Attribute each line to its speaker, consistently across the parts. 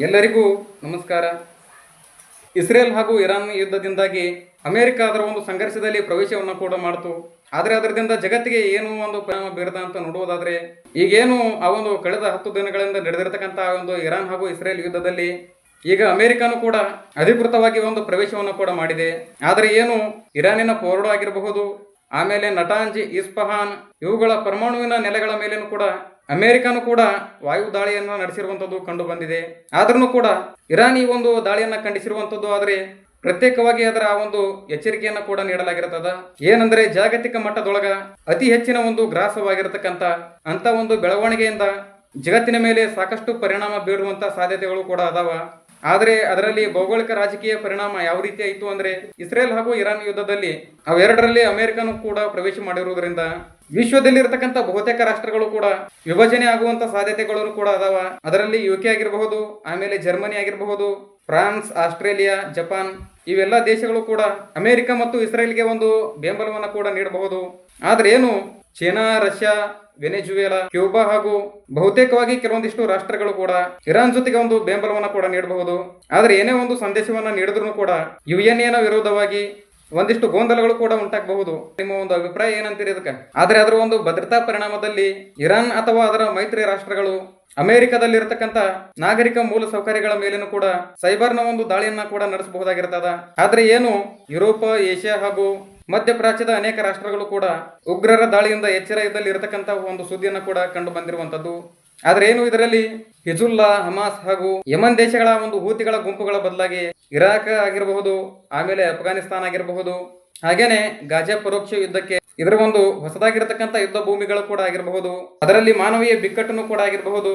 Speaker 1: ಎಲ್ಲರಿಗೂ ನಮಸ್ಕಾರ. ಇಸ್ರೇಲ್ ಹಾಗೂ ಇರಾನ್ ಯುದ್ಧದಿಂದಾಗಿ ಅಮೆರಿಕ ಅದರ ಒಂದು ಸಂಘರ್ಷದಲ್ಲಿ ಪ್ರವೇಶವನ್ನು ಕೂಡ ಮಾಡಿತು. ಆದರೆ ಅದರಿಂದ ಜಗತ್ತಿಗೆ ಏನು ಒಂದು ಪರಿಣಾಮ ಬೀರದ ಅಂತ ನೋಡುವುದಾದರೆ, ಈಗೇನು ಆ ಒಂದು ಕಳೆದ ಹತ್ತು ದಿನಗಳಿಂದ ನಡೆದಿರತಕ್ಕಂಥ ಒಂದು ಇರಾನ್ ಹಾಗೂ ಇಸ್ರೇಲ್ ಯುದ್ಧದಲ್ಲಿ ಈಗ ಅಮೆರಿಕನು ಕೂಡ ಅಧಿಕೃತವಾಗಿ ಒಂದು ಪ್ರವೇಶವನ್ನು ಕೂಡ ಮಾಡಿದೆ. ಆದರೆ ಏನು, ಇರಾನಿನ ಪೋರ್ಡೋ ಆಗಿರಬಹುದು ಆಮೇಲೆ ನಟಾಂಜಿ ಇಸ್ಫಹಾನ್ ಇವುಗಳ ಪರಮಾಣುವಿನ ನೆಲೆಗಳ ಮೇಲೇನು ಕೂಡ ಅಮೆರಿಕನು ಕೂಡ ವಾಯು ದಾಳಿಯನ್ನು ನಡೆಸಿರುವಂಥದ್ದು ಕಂಡು ಬಂದಿದೆ. ಆದ್ರೂ ಕೂಡ ಇರಾನ್ ಈ ಒಂದು ದಾಳಿಯನ್ನು ಖಂಡಿಸಿರುವಂಥದ್ದು ಆದರೆ ಪ್ರತ್ಯೇಕವಾಗಿ ಅದರ ಆ ಒಂದು ಎಚ್ಚರಿಕೆಯನ್ನು ಕೂಡ ನೀಡಲಾಗಿರುತ್ತದೆ. ಏನಂದ್ರೆ ಜಾಗತಿಕ ಮಟ್ಟದೊಳಗ ಅತಿ ಹೆಚ್ಚಿನ ಒಂದು ಗ್ರಾಸವಾಗಿರತಕ್ಕಂತ ಅಂತ ಒಂದು ಬೆಳವಣಿಗೆಯಿಂದ ಜಗತ್ತಿನ ಮೇಲೆ ಸಾಕಷ್ಟು ಪರಿಣಾಮ ಬೀರುವಂತ ಸಾಧ್ಯತೆಗಳು ಕೂಡ ಅದಾವ. ಆದರೆ ಅದರಲ್ಲಿ ಭೌಗೋಳಿಕ ರಾಜಕೀಯ ಪರಿಣಾಮ ಯಾವ ರೀತಿ ಆಯಿತು ಅಂದ್ರೆ ಇಸ್ರೇಲ್ ಹಾಗೂ ಇರಾನ್ ಯುದ್ಧದಲ್ಲಿ ಅವೆರಡರಲ್ಲಿ ಅಮೆರಿಕನು ಕೂಡ ಪ್ರವೇಶ ಮಾಡಿರುವುದರಿಂದ ವಿಶ್ವದಲ್ಲಿ ಇರತಕ್ಕಂತ ಬಹುತೇಕ ರಾಷ್ಟ್ರಗಳು ಕೂಡ ವಿಭಜನೆ ಆಗುವಂತ ಸಾಧ್ಯತೆಗಳು ಕೂಡ ಅದಾವ. ಅದರಲ್ಲಿ ಯು ಕೆ ಆಗಿರಬಹುದು, ಆಮೇಲೆ ಜರ್ಮನಿ ಆಗಿರಬಹುದು, ಫ್ರಾನ್ಸ್, ಆಸ್ಟ್ರೇಲಿಯಾ, ಜಪಾನ್ ಇವೆಲ್ಲ ದೇಶಗಳು ಕೂಡ ಅಮೆರಿಕ ಮತ್ತು ಇಸ್ರೇಲ್ಗೆ ಒಂದು ಬೆಂಬಲವನ್ನು ಕೂಡ ನೀಡಬಹುದು. ಆದ್ರೆ ಏನು? ಚೀನಾ, ರಷ್ಯಾ ವೆನೆಜುವೆಲಾ, ಕ್ಯೂಬಾ ಹಾಗೂ ಬಹುತೇಕವಾಗಿ ಕೆಲವೊಂದಿಷ್ಟು ರಾಷ್ಟ್ರಗಳು ಕೂಡ ಇರಾನ್ ಜೊತೆಗೆ ಒಂದು ಬೆಂಬಲವನ್ನ ಕೂಡ ನೀಡಬಹುದು. ಆದರೆ ಏನೇ ಒಂದು ಸಂದೇಶವನ್ನ ನೀಡಿದ್ರು ಕೂಡ ಯುಎನ್ಎನ ವಿರೋಧವಾಗಿ ಒಂದಿಷ್ಟು ಗೊಂದಲಗಳು ಕೂಡ ಉಂಟಾಗಬಹುದು. ನಿಮ್ಮ ಒಂದು ಅಭಿಪ್ರಾಯ ಏನಂತೀರಿ ಇದಕ್ಕೆ? ಆದರೆ ಅದರ ಒಂದು ಭದ್ರತಾ ಪರಿಣಾಮದಲ್ಲಿ ಇರಾನ್ ಅಥವಾ ಅದರ ಮೈತ್ರಿ ರಾಷ್ಟ್ರಗಳು ಅಮೆರಿಕದಲ್ಲಿರತಕ್ಕಂತ ನಾಗರಿಕ ಮೂಲ ಸೌಕರ್ಯಗಳ ಮೇಲೇನು ಕೂಡ ಸೈಬರ್ನ ಒಂದು ದಾಳಿಯನ್ನ ಕೂಡ ನಡೆಸಬಹುದಾಗಿರ್ತದ. ಆದ್ರೆ ಏನು ಯುರೋಪ್, ಏಷ್ಯಾ ಹಾಗೂ ಮಧ್ಯಪ್ರಾಚ್ಯದ ಅನೇಕ ರಾಷ್ಟ್ರಗಳು ಕೂಡ ಉಗ್ರರ ದಾಳಿಯಿಂದ ಎಚ್ಚರ ಇದ್ದಲ್ಲಿ ಇರತಕ್ಕಂತಹ ಒಂದು ಸುದ್ದಿಯನ್ನು ಕೂಡ ಕಂಡು ಬಂದಿರುವಂತದ್ದು ಆದ್ರೆ ಏನು ಇದರಲ್ಲಿ? ಹಿಜುಲ್ಲಾ ಹಮಾಸ್ ಹಾಗೂ ಯಮನ್ ದೇಶಗಳ ಒಂದು ಹೂತಿಗಳ ಗುಂಪುಗಳ ಬದಲಾಗಿ ಇರಾಕ್ ಆಗಿರಬಹುದು, ಆಮೇಲೆ ಅಫ್ಘಾನಿಸ್ತಾನ್ ಆಗಿರಬಹುದು, ಹಾಗೇನೆ ಗಾಜಾ ಪರೋಕ್ಷ ಯುದ್ಧಕ್ಕೆ ಇದರ ಒಂದು ಹೊಸದಾಗಿರತಕ್ಕಂತ ಯುದ್ಧ ಭೂಮಿಗಳು ಕೂಡ ಆಗಿರಬಹುದು, ಅದರಲ್ಲಿ ಮಾನವೀಯ ಬಿಕ್ಕಟ್ಟನ್ನು ಕೂಡ ಆಗಿರಬಹುದು.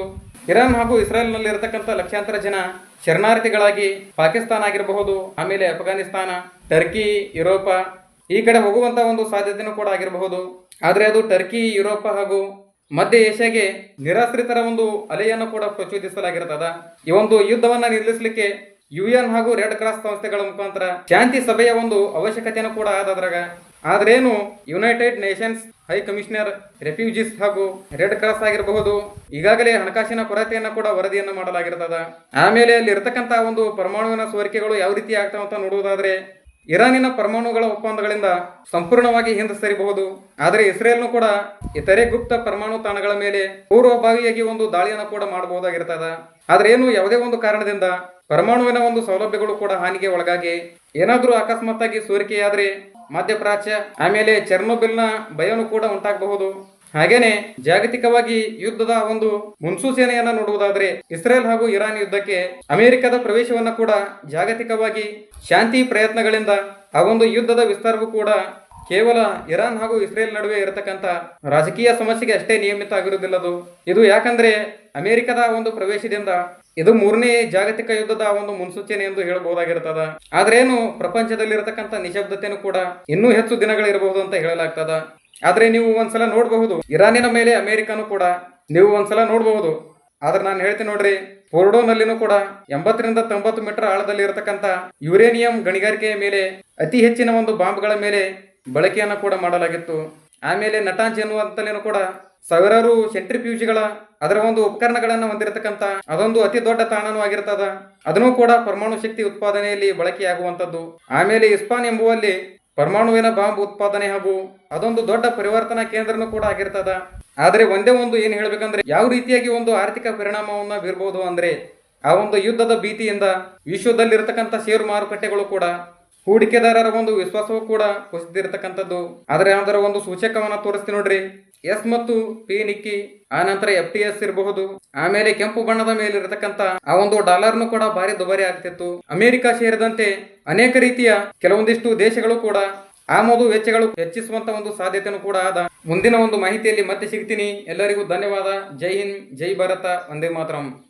Speaker 1: ಇರಾನ್ ಹಾಗೂ ಇಸ್ರೇಲ್ನಲ್ಲಿ ಇರತಕ್ಕಂತ ಲಕ್ಷಾಂತರ ಜನ ಶರಣಾರ್ಥಿಗಳಾಗಿ ಪಾಕಿಸ್ತಾನ ಆಗಿರಬಹುದು, ಆಮೇಲೆ ಅಫ್ಘಾನಿಸ್ತಾನ, ಟರ್ಕಿ, ಯುರೋಪ ಈ ಕಡೆ ಹೋಗುವಂತ ಒಂದು ಸಾಧ್ಯತೆಯೂ ಕೂಡ ಆಗಿರಬಹುದು. ಆದ್ರೆ ಅದು ಟರ್ಕಿ, ಯುರೋಪ ಹಾಗೂ ಮಧ್ಯ ಏಷ್ಯಾಗೆ ನಿರಾಶ್ರಿತರ ಒಂದು ಅಲೆಯನ್ನು ಕೂಡ ಪ್ರಚೋದಿಸಲಾಗಿರ್ತದ. ಈ ಒಂದು ಯುದ್ಧವನ್ನ ನಿಲ್ಲಿಸಲಿಕ್ಕೆ ಯುಎನ್ ಹಾಗೂ ರೆಡ್ ಕ್ರಾಸ್ ಸಂಸ್ಥೆಗಳ ಮುಖಾಂತರ ಶಾಂತಿ ಸಭೆಯ ಒಂದು ಅವಶ್ಯಕತೆಯನ್ನು ಕೂಡ ಆದದ್ರಾಗ ಆದ್ರೇನು United Nations High Commissioner refugees ಹಾಗೂ ರೆಡ್ ಕ್ರಾಸ್ ಆಗಿರಬಹುದು. ಈಗಾಗಲೇ ಹಣಕಾಸಿನ ಕೊರತೆಯನ್ನು ಕೂಡ ವರದಿಯನ್ನು ಮಾಡಲಾಗಿರ್ತದ. ಆಮೇಲೆ ಅಲ್ಲಿ ಇರತಕ್ಕಂತ ಒಂದು ಪರಮಾಣುವಿನ ಸೋರಿಕೆಗಳು ಯಾವ ರೀತಿ ಆಗ್ತಾವ ಅಂತ ನೋಡುವುದಾದ್ರೆ ಇರಾನಿನ ಪರಮಾಣುಗಳ ಒಪ್ಪಂದಗಳಿಂದ ಸಂಪೂರ್ಣವಾಗಿ ಹಿಂದೆ ಸರಿಬಹುದು. ಆದರೆ ಇಸ್ರೇಲ್ನು ಕೂಡ ಇತರೆ ಗುಪ್ತ ಪರಮಾಣು ತಾಣಗಳ ಮೇಲೆ ಪೂರ್ವಭಾವಿಯಾಗಿ ಒಂದು ದಾಳಿಯನ್ನು ಕೂಡ ಮಾಡಬಹುದಾಗಿರ್ತದ. ಆದ್ರೆ ಏನು ಯಾವುದೇ ಒಂದು ಕಾರಣದಿಂದ ಪರಮಾಣುವಿನ ಒಂದು ಸೌಲಭ್ಯಗಳು ಕೂಡ ಹಾನಿಗೆ ಒಳಗಾಗಿ ಏನಾದರೂ ಅಕಸ್ಮಾತ್ ಆಗಿ ಸೋರಿಕೆಯಾದ್ರೆ ಮಧ್ಯಪ್ರಾಚ್ಯ, ಆಮೇಲೆ ಚರ್ನೋಬಿಲ್ನ ಭಯನೂ ಕೂಡ ಉಂಟಾಗಬಹುದು. ಹಾಗೇನೆ ಜಾಗತಿಕವಾಗಿ ಯುದ್ಧದ ಒಂದು ಮುನ್ಸೂಚನೆಯನ್ನ ನೋಡುವುದಾದ್ರೆ ಇಸ್ರೇಲ್ ಹಾಗೂ ಇರಾನ್ ಯುದ್ಧಕ್ಕೆ ಅಮೆರಿಕದ ಪ್ರವೇಶವನ್ನ ಕೂಡ ಜಾಗತಿಕವಾಗಿ ಶಾಂತಿ ಪ್ರಯತ್ನಗಳಿಂದ ಆ ಒಂದು ಯುದ್ಧದ ವಿಸ್ತಾರವೂ ಕೂಡ ಕೇವಲ ಇರಾನ್ ಹಾಗೂ ಇಸ್ರೇಲ್ ನಡುವೆ ಇರತಕ್ಕಂತ ರಾಜಕೀಯ ಸಮಸ್ಯೆಗೆ ಅಷ್ಟೇ ನಿಯಮಿತ ಆಗಿರುವುದಿಲ್ಲದು. ಇದು ಯಾಕಂದ್ರೆ ಅಮೆರಿಕದ ಒಂದು ಪ್ರವೇಶದಿಂದ ಇದು ಮೂರನೇ ಜಾಗತಿಕ ಯುದ್ಧದ ಒಂದು ಮುನ್ಸೂಚನೆ ಎಂದು ಹೇಳಬಹುದಾಗಿರ್ತದ. ಆದ್ರೇನು ಪ್ರಪಂಚದಲ್ಲಿರತಕ್ಕಂಥ ನಿಶಬ್ದತೆನೂ ಕೂಡ ಇನ್ನೂ ಹೆಚ್ಚು ದಿನಗಳಿರಬಹುದು ಅಂತ ಹೇಳಲಾಗ್ತದ. ಆದ್ರೆ ನೀವು ಒಂದ್ಸಲ ನೋಡಬಹುದು. ಇರಾನಿನ ಮೇಲೆ ಅಮೆರಿಕನು ಕೂಡ ನೀವು ಒಂದ್ಸಲ ನೋಡಬಹುದು. ಆದ್ರೆ ನಾನು ಹೇಳ್ತೀನಿ ನೋಡ್ರಿ ಪೋರ್ಡೋನಲ್ಲಿನೂ ಕೂಡ ಎಂಬತ್ತರಿಂದ ತೊಂಬತ್ತು ಮೀಟರ್ ಆಳದಲ್ಲಿ ಇರತಕ್ಕಂತ ಯುರೇನಿಯಂ ಗಣಿಗಾರಿಕೆಯ ಮೇಲೆ, ಅತಿ ಹೆಚ್ಚಿನ ಒಂದು ಬಾಂಬ್ಗಳ ಮೇಲೆ ಬಳಕೆಯನ್ನು ಕೂಡ ಮಾಡಲಾಗಿತ್ತು. ಆಮೇಲೆ ನಟಾಂಜ್ ಎನ್ನುವಂತಲೇನು ಕೂಡ ಸಾವಿರಾರು ಸೆಂಟ್ರಿಪ್ಯೂಜ್ಗಳ ಅದರ ಒಂದು ಉಪಕರಣಗಳನ್ನು ಹೊಂದಿರತಕ್ಕಂತ ಅದೊಂದು ಅತಿ ದೊಡ್ಡ ತಾಣನೂ ಆಗಿರ್ತದ. ಅದನ್ನು ಕೂಡ ಪರಮಾಣು ಶಕ್ತಿ ಉತ್ಪಾದನೆಯಲ್ಲಿ ಬಳಕೆಯಾಗುವಂಥದ್ದು. ಆಮೇಲೆ ಇಸ್ಪಾನ್ ಎಂಬುವಲ್ಲಿ ಪರಮಾಣುವಿನ ಬಾಂಬ್ ಉತ್ಪಾದನೆ ಹಾಗೂ ಅದೊಂದು ದೊಡ್ಡ ಪರಿವರ್ತನಾ ಕೇಂದ್ರನೂ ಕೂಡ ಆಗಿರ್ತದ. ಆದರೆ ಒಂದೇ ಒಂದು ಏನು ಹೇಳಬೇಕಂದ್ರೆ, ಯಾವ ರೀತಿಯಾಗಿ ಒಂದು ಆರ್ಥಿಕ ಪರಿಣಾಮವನ್ನು ಬೀರ್ಬೋದು ಅಂದ್ರೆ, ಆ ಒಂದು ಯುದ್ಧದ ಭೀತಿಯಿಂದ ವಿಶ್ವದಲ್ಲಿರತಕ್ಕಂಥ ಷೇರು ಮಾರುಕಟ್ಟೆಗಳು ಕೂಡ, ಹೂಡಿಕೆದಾರರ ಒಂದು ವಿಶ್ವಾಸವೂ ಕೂಡ ಕುಸಿದಿರತಕ್ಕಂಥದ್ದು. ಆದರೆ ಅದರ ಒಂದು ಸೂಚಕವನ್ನ ತೋರಿಸ್ತೀನಿ ನೋಡ್ರಿ. ಎಸ್ ಮತ್ತು ಪಿ ನಿಕ್ಕಿ. ಆ ನಂತರ ಎಫ್ ಟಿ ಎಸ್ ಇರಬಹುದು. ಆಮೇಲೆ ಕೆಂಪು ಬಣ್ಣದ ಮೇಲೆ ಇರತಕ್ಕಂತ ಆ ಒಂದು ಡಾಲರ್ನು ಕೂಡ ಭಾರಿ ದುಬಾರಿ ಆಗ್ತಿತ್ತು. ಅಮೆರಿಕ ಸೇರಿದಂತೆ ಅನೇಕ ರೀತಿಯ ಕೆಲವೊಂದಿಷ್ಟು ದೇಶಗಳು ಕೂಡ ಆಮದು ವೆಚ್ಚಗಳು ಹೆಚ್ಚಿಸುವಂತ ಒಂದು ಸಾಧ್ಯತೆಯೂ ಕೂಡ ಆದ. ಮುಂದಿನ ಒಂದು ಮಾಹಿತಿಯಲ್ಲಿ ಮತ್ತೆ ಸಿಗ್ತೀನಿ. ಎಲ್ಲರಿಗೂ ಧನ್ಯವಾದ. ಜೈ ಹಿಂದ್, ಜೈ ಭಾರತ. ಒಂದೇ ಮಾತರಂ.